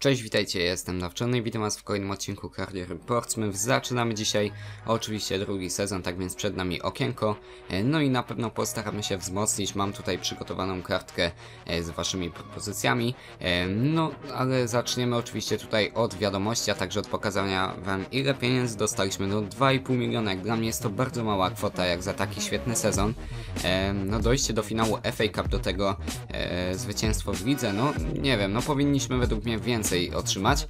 Cześć, witajcie, jestem Nawczony i witam was w kolejnym odcinku Kariery Portsmouth. Zaczynamy dzisiaj oczywiście drugi sezon, tak więc przed nami okienko. E, No i na pewno postaramy się wzmocnić. Mam tutaj przygotowaną kartkę e, z waszymi propozycjami. E, No, ale zaczniemy oczywiście tutaj od wiadomości, a także od pokazania wam ile pieniędzy dostaliśmy. No 2,5 miliona, jak dla mnie jest to bardzo mała kwota, jak za taki świetny sezon. No dojście do finału FA Cup, do tego zwycięstwo w lidze, no nie wiem, no powinniśmy według mnie więcej otrzymać.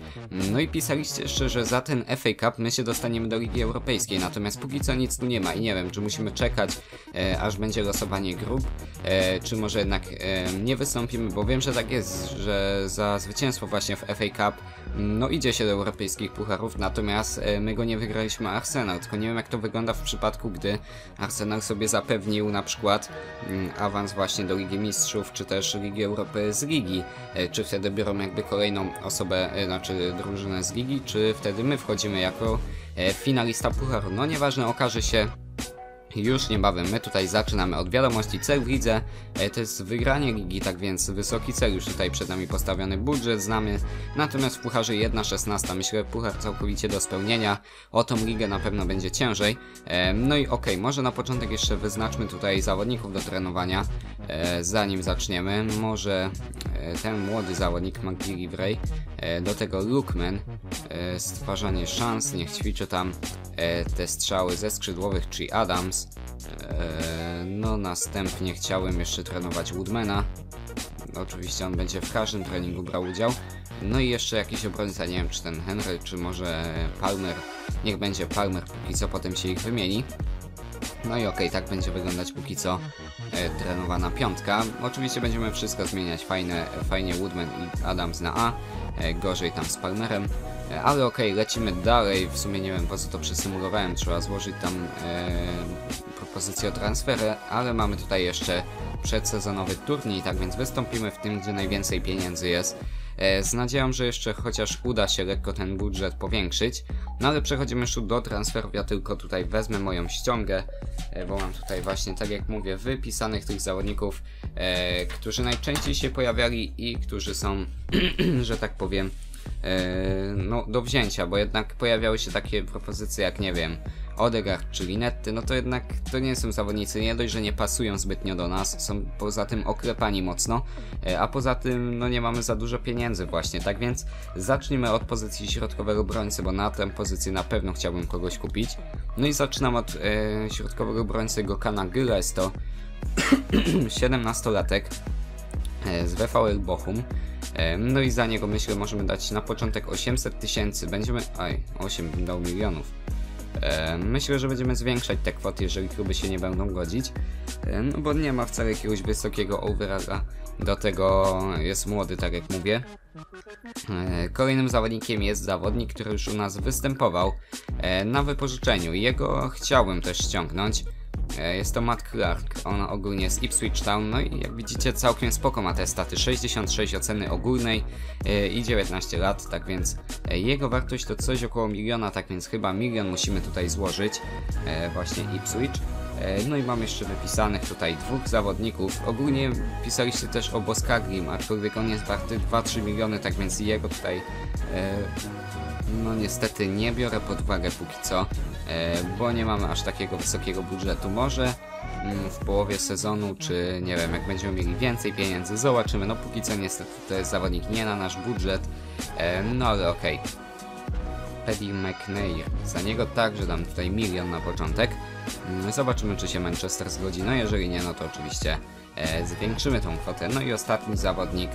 No i pisaliście jeszcze, że za ten FA Cup my się dostaniemy do Ligi Europejskiej, natomiast póki co nic tu nie ma i nie wiem, czy musimy czekać, e, aż będzie losowanie grup, e, czy może jednak e, nie wystąpimy, bo wiem, że tak jest, że za zwycięstwo właśnie w FA Cup no idzie się do europejskich pucharów, natomiast e, my go nie wygraliśmy Arsenal, tylko nie wiem jak to wygląda w przypadku, gdy Arsenal sobie zapewnił na przykład mm, awans właśnie do Ligi Mistrzów, czy też Ligi Europy z Ligi, E, czy wtedy biorą jakby kolejną osobę, e, znaczy drużynę z Ligi, czy wtedy my wchodzimy jako e, finalista pucharu, no nieważne, okaże się już niebawem my tutaj zaczynamy od wiadomości cel w lidze, e, to jest wygranie ligi, tak więc wysoki cel już tutaj przed nami postawiony, budżet znamy, natomiast w pucharze 1.16 myślę puchar całkowicie do spełnienia, o tą ligę na pewno będzie ciężej, e, no i okej, może na początek jeszcze wyznaczmy tutaj zawodników do trenowania, e, zanim zaczniemy, może ten młody zawodnik McGillivray, do tego Lookman, stwarzanie szans, niech ćwiczy tam te strzały ze skrzydłowych, czyli Adams. E, no następnie chciałem jeszcze trenować Woodmana. Oczywiście on będzie w każdym treningu brał udział. No i jeszcze jakiś obrońca, nie wiem czy ten Henry, czy może Palmer. Niech będzie Palmer, póki co potem się ich wymieni. No i okej, tak będzie wyglądać póki co e, trenowana piątka. Oczywiście będziemy wszystko zmieniać, fajne, fajnie Woodman i Adams na A, e, gorzej tam z Palmerem. E, Ale okej, lecimy dalej. W sumie nie wiem po co to przesymulowałem. Trzeba złożyć tam e, propozycję o transfery, ale mamy tutaj jeszcze przedsezonowy turniej, tak więc wystąpimy w tym, gdzie najwięcej pieniędzy jest. E, z nadzieją, że jeszcze chociaż uda się lekko ten budżet powiększyć. No ale przechodzimy już do transferów. Ja tylko tutaj wezmę moją ściągę, e, bo mam tutaj właśnie, tak jak mówię, wypisanych tych zawodników, e, którzy najczęściej się pojawiali i którzy są, że tak powiem, no, do wzięcia, bo jednak pojawiały się takie propozycje jak, nie wiem, Odegaard czy Linetty, no to jednak to nie są zawodnicy, nie dość, że nie pasują zbytnio do nas, są poza tym oklepani mocno, e, a poza tym no nie mamy za dużo pieniędzy właśnie, tak więc zacznijmy od pozycji środkowego obrońcy, bo na tę pozycję na pewno chciałbym kogoś kupić. No i zaczynam od e, środkowego obrońcy Gokana Gyla, jest to 17-latek e, z VfL Bochum. E, No i za niego myślę możemy dać na początek 800 tysięcy, będziemy... Aj, 8 bym dał milionów. E, Myślę, że będziemy zwiększać te kwoty, jeżeli kluby się nie będą godzić, E, no bo nie ma wcale jakiegoś wysokiego overalla, do tego jest młody, tak jak mówię. E, Kolejnym zawodnikiem jest zawodnik, który już u nas występował e, na wypożyczeniu. Jego chciałbym też ściągnąć. E, Jest to Matt Clark, on ogólnie z Ipswich Town, no i jak widzicie całkiem spoko ma te staty, 66 oceny ogólnej e, i 19 lat, tak więc e, jego wartość to coś około miliona, tak więc chyba milion musimy tutaj złożyć, właśnie Ipswich. No i mam jeszcze wypisanych tutaj dwóch zawodników. Ogólnie pisaliście też o Boskaglim, aczkolwiek on jest warty 2-3 miliony, tak więc jego tutaj no niestety nie biorę pod uwagę póki co, e, bo nie mamy aż takiego wysokiego budżetu. Może mm, w połowie sezonu, czy nie wiem, jak będziemy mieli więcej pieniędzy, zobaczymy. No póki co niestety to jest zawodnik nie na nasz budżet, e, no ale okej. Paddy McNair. Za niego także dam tutaj milion na początek. Mm, Zobaczymy, czy się Manchester zgodzi. No jeżeli nie, no to oczywiście e, zwiększymy tą kwotę. No i ostatni zawodnik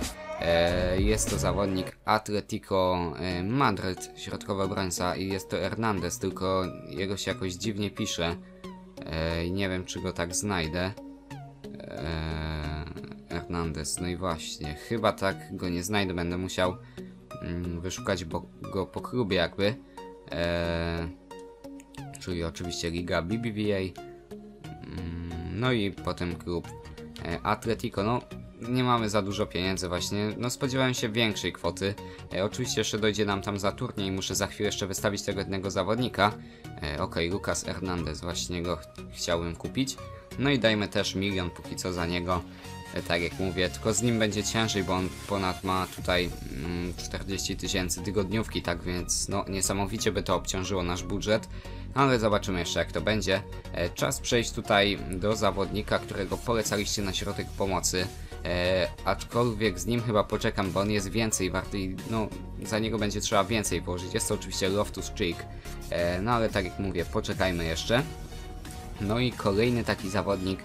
jest to zawodnik Atletico e, Madryt, środkowy obrońca i jest to Hernandez, tylko jego się jakoś dziwnie pisze. E, nie wiem, czy go tak znajdę. E, Hernandez, no i właśnie, chyba tak go nie znajdę, będę musiał mm, wyszukać go po klubie jakby. E, czyli oczywiście Liga BBVA. Mm, No i potem klub e, Atletico. No, nie mamy za dużo pieniędzy właśnie. No, spodziewałem się większej kwoty. E, oczywiście jeszcze dojdzie nam tam za turniej. Muszę za chwilę jeszcze wystawić tego jednego zawodnika. E, Okej, Lucas Hernandez. Właśnie go ch chciałem kupić. No i dajmy też milion póki co za niego. e, tak jak mówię, tylko z nim będzie ciężej, bo on ponad ma tutaj mm, 40 tysięcy tygodniówki, tak więc no niesamowicie by to obciążyło nasz budżet, ale zobaczymy jeszcze jak to będzie. E, czas przejść tutaj do zawodnika, którego polecaliście na środek pomocy. E, aczkolwiek z nim chyba poczekam, bo on jest więcej warty i no, za niego będzie trzeba więcej położyć. Jest to oczywiście Loftus Cheek, e, no ale tak jak mówię, poczekajmy jeszcze. No i kolejny taki zawodnik,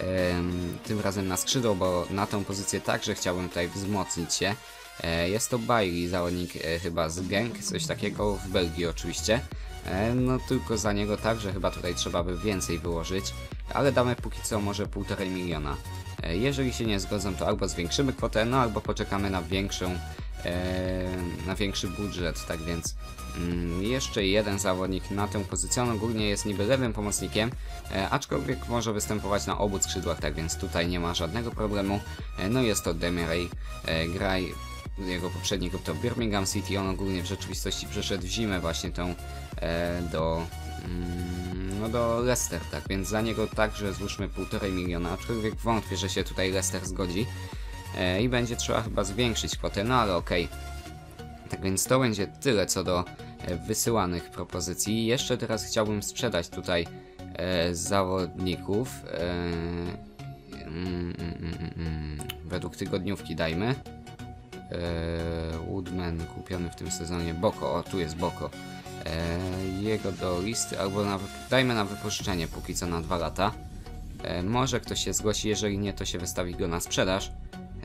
em, tym razem na skrzydło, bo na tą pozycję także chciałbym tutaj wzmocnić się. E, jest to Bailey, zawodnik e, chyba z Genk, coś takiego w Belgii oczywiście. E, no tylko za niego także chyba tutaj trzeba by więcej wyłożyć, ale damy póki co może półtorej miliona. E, jeżeli się nie zgodzą, to albo zwiększymy kwotę, no albo poczekamy na większą, e, na większy budżet, tak więc mm, jeszcze jeden zawodnik na tę pozycję, ogólnie jest niby lewym pomocnikiem, e, aczkolwiek może występować na obu skrzydłach, tak więc tutaj nie ma żadnego problemu. No jest to Demiray, graj jego poprzedni klub to Birmingham City, on ogólnie w rzeczywistości przeszedł w zimę właśnie e, do no do Leicester, tak więc za niego także złóżmy półtorej miliona, aczkolwiek wątpię, że się tutaj Leicester zgodzi e, i będzie trzeba chyba zwiększyć kwotę, no ale okej. Tak więc to będzie tyle co do e, wysyłanych propozycji. Jeszcze teraz chciałbym sprzedać tutaj e, zawodników. Mm, mm, mm, mm, według tygodniówki dajmy. Woodman kupiony w tym sezonie. Boko, o tu jest Boko. E, jego do listy, albo na, dajmy na wypożyczenie póki co na dwa lata. E, może ktoś się zgłosi, jeżeli nie, to się wystawi go na sprzedaż.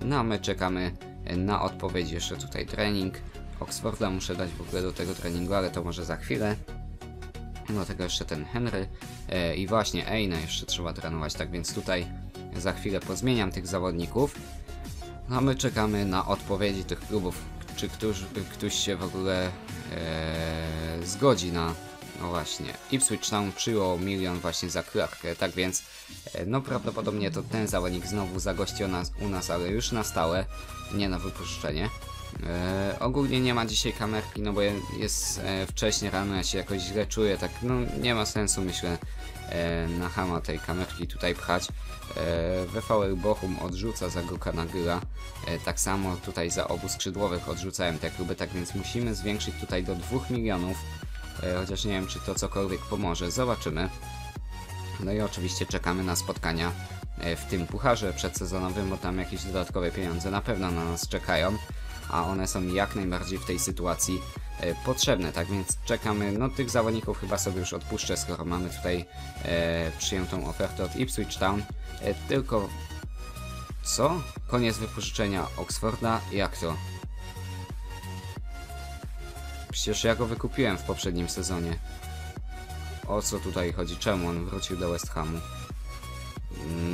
No a my czekamy na odpowiedź. Jeszcze tutaj trening. Oxforda muszę dać w ogóle do tego treningu, ale to może za chwilę. Do tego jeszcze ten Henry. E, I właśnie Eina jeszcze trzeba trenować, tak więc tutaj za chwilę pozmieniam tych zawodników. No a my czekamy na odpowiedzi tych klubów, czy któż, ktoś się w ogóle e, zgodzi na... No właśnie, Ipswich Town przyjął milion właśnie za Clarkę, tak więc e, no prawdopodobnie to ten zawodnik znowu zagości u nas, u nas, ale już na stałe, nie na wypuszczenie. E, ogólnie nie ma dzisiaj kamerki, no bo je- jest e, wcześnie rano, ja się jakoś źle czuję, tak no nie ma sensu myślę e, na hama tej kamerki tutaj pchać. E, VfL Bochum odrzuca za Gruka Nagyla, e, tak samo tutaj za obu skrzydłowych odrzucałem te kluby, tak więc musimy zwiększyć tutaj do 2 milionów, chociaż nie wiem czy to cokolwiek pomoże, zobaczymy. No i oczywiście czekamy na spotkania w tym pucharze przedsezonowym, bo tam jakieś dodatkowe pieniądze na pewno na nas czekają, a one są jak najbardziej w tej sytuacji e, potrzebne, tak więc czekamy, no tych zawodników chyba sobie już odpuszczę, skoro mamy tutaj e, przyjętą ofertę od Ipswich Town, e, tylko... Co? Koniec wypożyczenia Oxforda? Jak to? Przecież ja go wykupiłem w poprzednim sezonie. O co tutaj chodzi? Czemu on wrócił do West Hamu?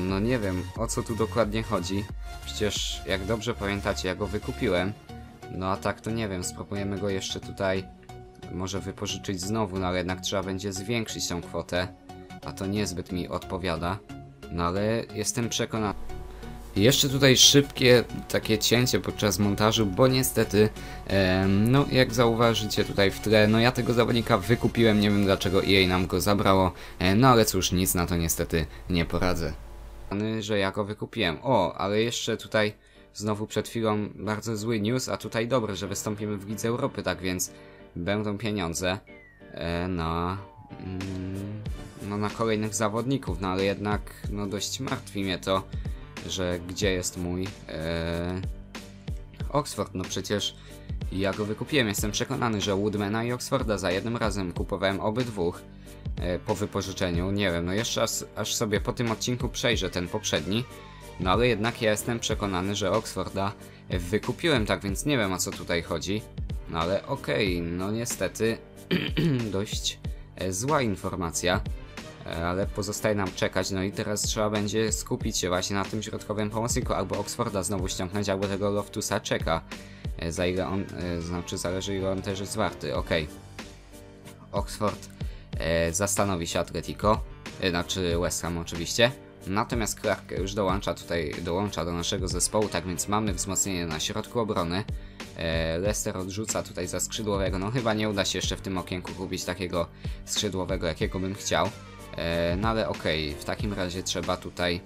No nie wiem, o co tu dokładnie chodzi. Przecież, jak dobrze pamiętacie, ja go wykupiłem. No a tak to nie wiem, spróbujemy go jeszcze tutaj może wypożyczyć znowu, no ale jednak trzeba będzie zwiększyć tą kwotę. A to niezbyt mi odpowiada. No ale jestem przekonany. Jeszcze tutaj szybkie takie cięcie podczas montażu, bo niestety, em, no jak zauważycie tutaj w tle, no ja tego zawodnika wykupiłem, nie wiem dlaczego EA nam go zabrało, e, no ale cóż, nic na to niestety nie poradzę. Że ja go wykupiłem. O, ale jeszcze tutaj znowu przed chwilą bardzo zły news, a tutaj dobry, że wystąpimy w Lidze Europy, tak więc będą pieniądze e, na, mm, no, na kolejnych zawodników, no ale jednak no dość martwi mnie to, że gdzie jest mój e, Oxford, no przecież ja go wykupiłem, jestem przekonany, że Woodmana i Oxforda za jednym razem kupowałem obydwóch po wypożyczeniu, nie wiem, no jeszcze aż, aż sobie po tym odcinku przejrzę ten poprzedni, no ale jednak ja jestem przekonany, że Oxforda wykupiłem, tak więc nie wiem o co tutaj chodzi, no ale okej, no niestety dość e, zła informacja. E, ale pozostaje nam czekać, no i teraz trzeba będzie skupić się właśnie na tym środkowym pomocniku, albo Oxforda znowu ściągnąć, albo tego Loftusa czeka, e, za ile on, e, znaczy zależy ile on też jest warty, okej. Oxford e, zastanowi się Atletico, e, znaczy West Ham oczywiście, natomiast Clark już dołącza tutaj, dołącza do naszego zespołu, tak więc mamy wzmocnienie na środku obrony, e, Leicester odrzuca tutaj za skrzydłowego, no chyba nie uda się jeszcze w tym okienku kupić takiego skrzydłowego, jakiego bym chciał, E, no ale okej, w takim razie trzeba tutaj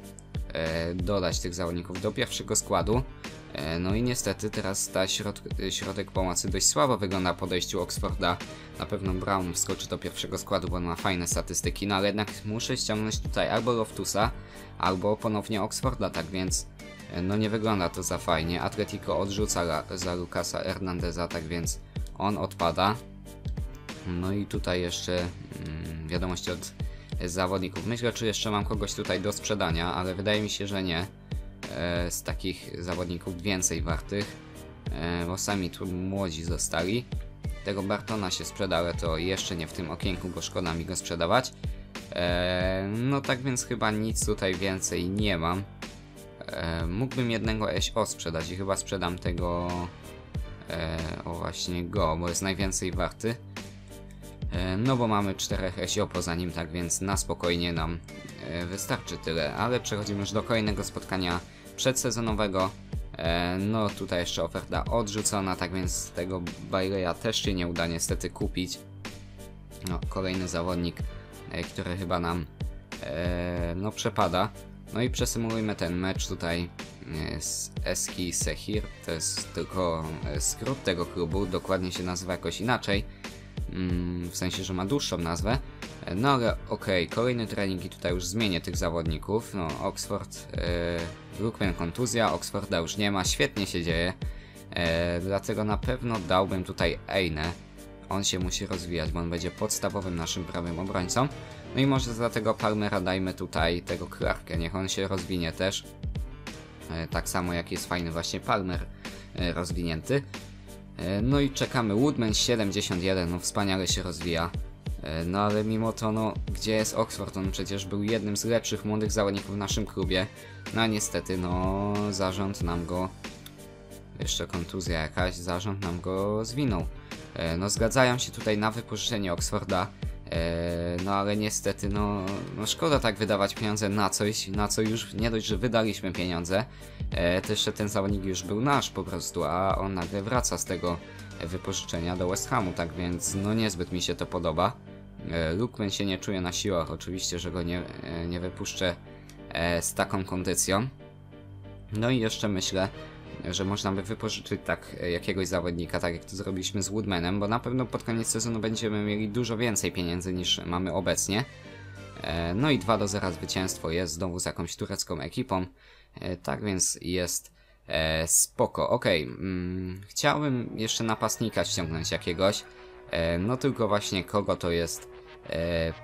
e, dodać tych zawodników do pierwszego składu. E, no i niestety teraz ta środ środek pomocy dość słabo wygląda po podejściu Oxforda. Na pewno Brown wskoczy do pierwszego składu, bo on ma fajne statystyki, no ale jednak muszę ściągnąć tutaj albo Loftusa, albo ponownie Oxforda, tak więc e, no nie wygląda to za fajnie. Atletico odrzuca za Lucasa Hernandeza, tak więc on odpada. No i tutaj jeszcze mm, wiadomości od zawodników. Myślę, czy jeszcze mam kogoś tutaj do sprzedania, ale wydaje mi się, że nie. E, z takich zawodników więcej wartych, e, bo sami tu młodzi zostali. Tego Bartona się sprzeda, to jeszcze nie w tym okienku, bo szkoda mi go sprzedawać. E, no tak więc chyba nic tutaj więcej nie mam. Mógłbym jednego SO sprzedać i chyba sprzedam tego o właśnie go, bo jest najwięcej warty. E, no bo mamy czterech SO poza nim, tak więc na spokojnie nam e, wystarczy tyle. Ale przechodzimy już do kolejnego spotkania przedsezonowego. E, no tutaj jeszcze oferta odrzucona, tak więc tego Bayleya też się nie uda niestety kupić. No, kolejny zawodnik, który chyba nam no przepada. No i przesymulujmy ten mecz tutaj z Eski Sehir. To jest tylko skrót tego klubu, dokładnie się nazywa jakoś inaczej. Mm, w sensie, że ma dłuższą nazwę. No ale okej, okay, kolejny trening i tutaj już zmienię tych zawodników. No, Oxford, yy, kontuzja, Oxforda już nie ma, świetnie się dzieje. Yy, dlatego na pewno dałbym tutaj Eine. On się musi rozwijać, bo on będzie podstawowym naszym prawym obrońcą. No i może za tego Palmera dajmy tutaj tego Clarka, niech on się rozwinie też. Yy, tak samo jak jest fajny właśnie Palmer rozwinięty. E, no i czekamy. Woodman 71, no wspaniale się rozwija. E, no ale mimo to, no, gdzie jest Oxford? On przecież był jednym z lepszych młodych zawodników w naszym klubie. No a niestety, no, zarząd nam go... Jeszcze kontuzja jakaś, zarząd nam go zwinął. E, no zgadzają się tutaj na wypożyczenie Oxforda. No ale niestety, no, no szkoda tak wydawać pieniądze na coś, na co już nie dość, że wydaliśmy pieniądze, e, to jeszcze ten zawodnik już był nasz po prostu, a on nagle wraca z tego wypożyczenia do West Hamu, tak więc no niezbyt mi się to podoba. E, Lukman się nie czuje na siłach, oczywiście, że go nie, e, nie wypuszczę e, z taką kondycją. No i jeszcze myślę, że można by wypożyczyć tak e, jakiegoś zawodnika, tak jak to zrobiliśmy z Woodmanem, bo na pewno pod koniec sezonu będziemy mieli dużo więcej pieniędzy niż mamy obecnie. E, no i 2 do 0 zwycięstwo jest znowu z jakąś turecką ekipą, e, tak więc jest spoko. Ok, mm, chciałbym jeszcze napastnika ściągnąć jakiegoś, no tylko właśnie kogo to jest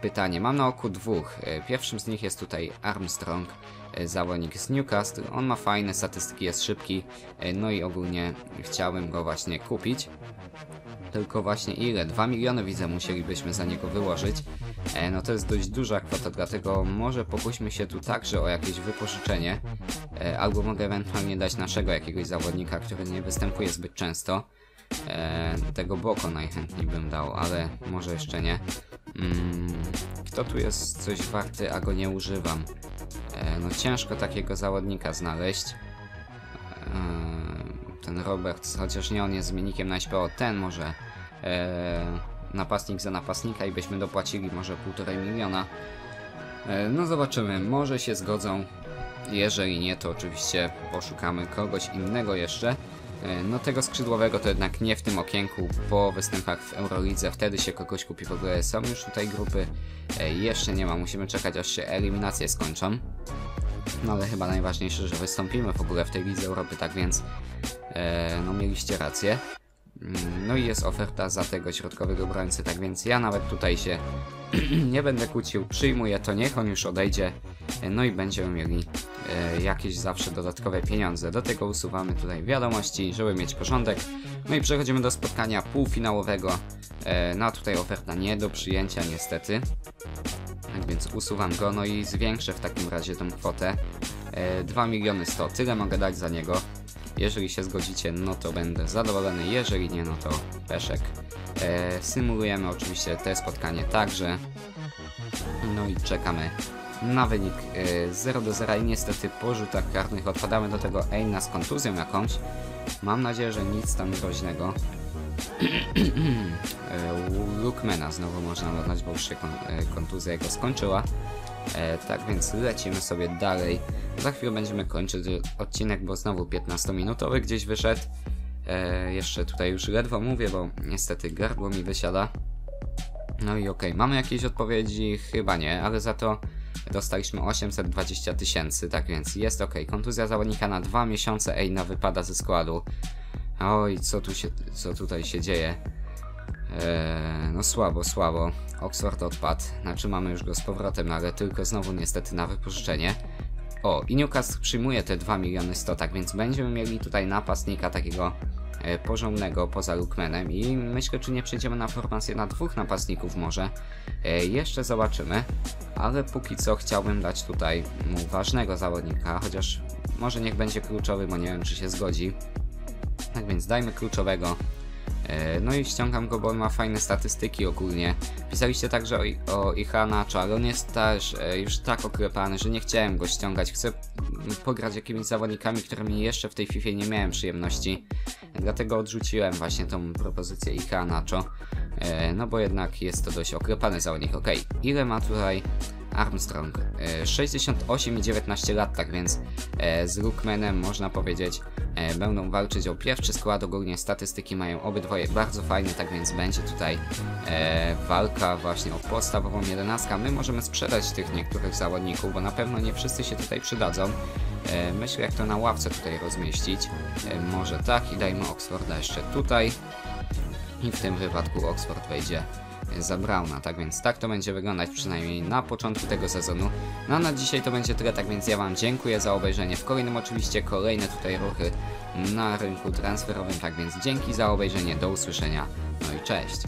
pytanie. Mam na oku dwóch. Pierwszym z nich jest tutaj Armstrong. E, zawodnik z Newcastle. On ma fajne statystyki, jest szybki, e, no i ogólnie chciałbym go właśnie kupić. Tylko właśnie ile? 2 miliony widzę musielibyśmy za niego wyłożyć. E, no to jest dość duża kwota, dlatego może pokuśmy się tu także o jakieś wypożyczenie. albo mogę ewentualnie dać naszego jakiegoś zawodnika, który nie występuje zbyt często. tego Boko najchętniej bym dał, ale może jeszcze nie. Mm, kto tu jest coś warty, a go nie używam? E, no ciężko takiego zawodnika znaleźć. E, ten Robert, chociaż nie on jest zmiennikiem na SPO, ten może e, napastnik za napastnika i byśmy dopłacili może półtorej miliona. No zobaczymy, może się zgodzą. Jeżeli nie, to oczywiście poszukamy kogoś innego jeszcze. No tego skrzydłowego to jednak nie w tym okienku, po występach w Eurolidze, wtedy się kogoś kupi w ogóle. Są już tutaj grupy, jeszcze nie ma, musimy czekać aż się eliminacje skończą. No ale chyba najważniejsze, że wystąpimy w ogóle w tej Lidze Europy, tak więc e, no mieliście rację. Mm, no i jest oferta za tego środkowego obrońcy, tak więc ja nawet tutaj się nie będę kłócił, przyjmuję to, niech on już odejdzie, e, no i będziemy mieli e, jakieś zawsze dodatkowe pieniądze. Do tego usuwamy tutaj wiadomości, żeby mieć porządek. No i przechodzimy do spotkania półfinałowego. E, no a tutaj oferta nie do przyjęcia niestety. Tak więc usuwam go, no i zwiększę w takim razie tą kwotę. E, 2 miliony 100, tyle mogę dać za niego. Jeżeli się zgodzicie, no to będę zadowolony, jeżeli nie, no to peszek. E, symulujemy oczywiście te spotkanie także. No i czekamy na wynik e, 0 do 0 i niestety po rzutach karnych odpadamy do tego Eina z kontuzją jakąś. Mam nadzieję, że nic tam groźnego. E, Lookmana znowu można dodać, bo już się e, kontuzja jego skończyła. E, tak więc lecimy sobie dalej. Za chwilę będziemy kończyć odcinek, bo znowu 15-minutowy gdzieś wyszedł. E, jeszcze tutaj już ledwo mówię, bo niestety gardło mi wysiada. No i okej, mamy jakieś odpowiedzi? Chyba nie, ale za to dostaliśmy 820 tysięcy, tak więc jest ok. Kontuzja zawodnika na dwa miesiące, Ejna wypada ze składu. Oj, co tu się, co tutaj się dzieje? Eee, no słabo, słabo. Oxford odpadł, znaczy mamy już go z powrotem, no ale tylko znowu niestety na wypożyczenie. O, i Newcastle przyjmuje te 2 miliony 100, tak więc będziemy mieli tutaj napastnika takiego e, porządnego poza Lookmanem i myślę, czy nie przejdziemy na formację na dwóch napastników może. E, jeszcze zobaczymy, ale póki co chciałbym dać tutaj mu ważnego zawodnika, chociaż może niech będzie kluczowy, bo nie wiem, czy się zgodzi. Tak więc dajmy kluczowego. E, No i ściągam go, bo on ma fajne statystyki ogólnie. Pisaliście także o, o Ihanaczu, ale on jest też już tak oklepany, że nie chciałem go ściągać. Chcę pograć jakimiś zawodnikami, którymi jeszcze w tej FIFA nie miałem przyjemności. Dlatego odrzuciłem właśnie tą propozycję Ihanaczo. E, No bo jednak jest to dość oklepany zawodnik. Ok, ile ma tutaj Armstrong? E, 68 i 19 lat, tak więc e, z Rookmanem można powiedzieć e, będą walczyć o pierwszy skład. Ogólnie statystyki mają obydwoje bardzo fajne, tak więc będzie tutaj e, walka właśnie o podstawową jedenastkę. My możemy sprzedać tych niektórych zawodników, bo na pewno nie wszyscy się tutaj przydadzą. E, myślę jak to na ławce tutaj rozmieścić. E, może tak i dajmy Oxforda jeszcze tutaj. I w tym wypadku Oxford wejdzie za Brauna, tak więc tak to będzie wyglądać przynajmniej na początku tego sezonu. No a na dzisiaj to będzie tyle, tak więc ja Wam dziękuję za obejrzenie. W kolejnym oczywiście kolejne tutaj ruchy na rynku transferowym, tak więc dzięki za obejrzenie, do usłyszenia, no i cześć.